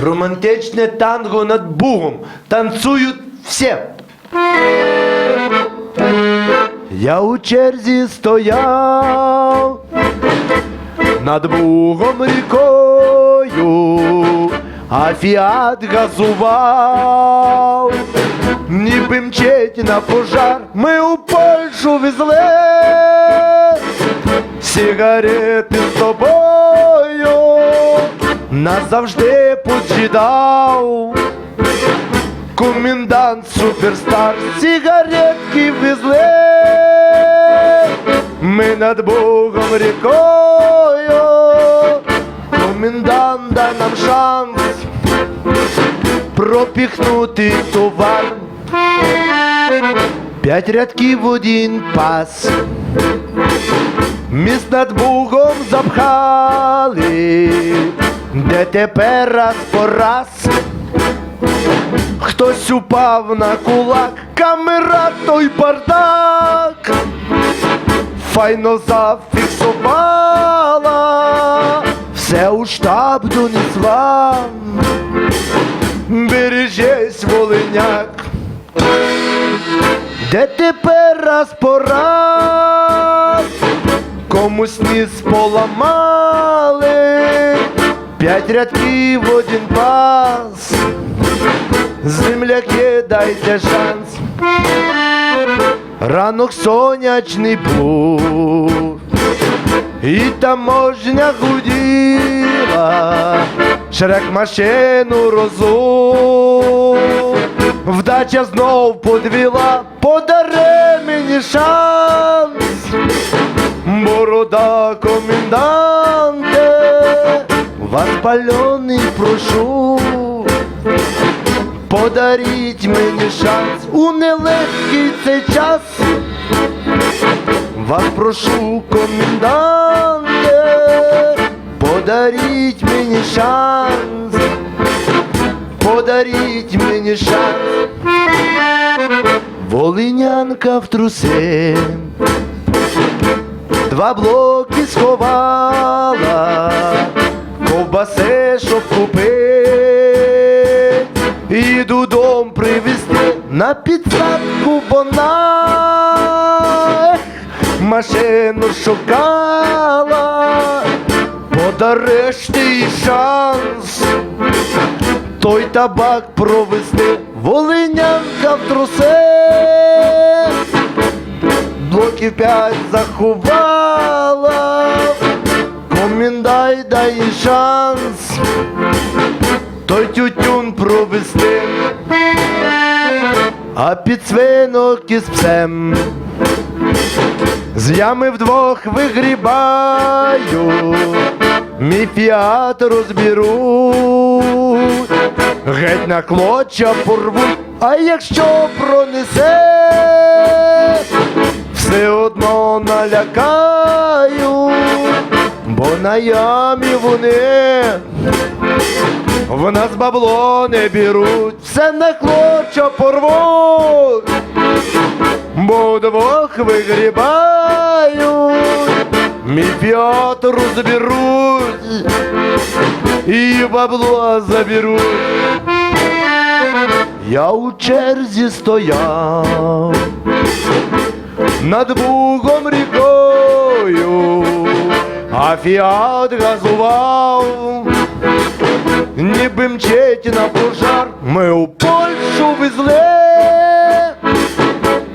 Романтичне танго над Бугом. Танцюють всі. Я у черзі стояв над Бугом рікою, а фіат газував, ніби мчить на пожар. Ми у Польщу везли сигарети з тобою, назавжди поджидав. Комендант суперстар, сигаретки везли, ми над Богом рікою, комендант дай нам шанс пропіхнути товар. П'ять рядків один пас. Міст над Бугом запхали, де тепер раз по раз. Хтось упав на кулак, камера той бардак, файно зафіксувала, все у штаб донесла, бережись, волиняк, де тепер раз по раз, комусь ніс поламали, п'ять рядків один пас. Земляки, дайте шанс. Ранок сонячний був, і таможня гуділа, шрек машину розув, вдача знов подвіла, подари мені шанс, борода коменданте, вас прошу. Подаріть мені шанс у нелегкий цей час. Вас прошу, коменданте, подаріть мені шанс, подаріть мені шанс. Волинянка в труси, два блоки сховала, ковбаси, щоб купити, і додому привезти на підсадку вона машину шукала, подариш ти шанс, той табак провести, волинянка в труси. Блоків п'ять заховала, дай шанс, той тютюн провести, а під свинок із псем. З ями вдвох вигрібаю, мій фіат розберуть, геть на клоча порвуть, а якщо пронесе, все одно налякаю, бо на ямі вони в нас бабло не беруть, все на клоча порвуть бо двох вигрібають, мій п'ят розберуть і бабло заберуть. Я у черзі стояв над Бугом рікою, а фіат газував, ніби на пожар, ми у Польщу везли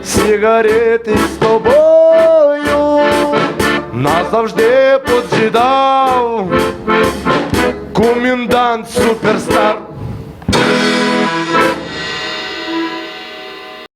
сигарети з тобою. Назавжди поджидав. Комендант суперстар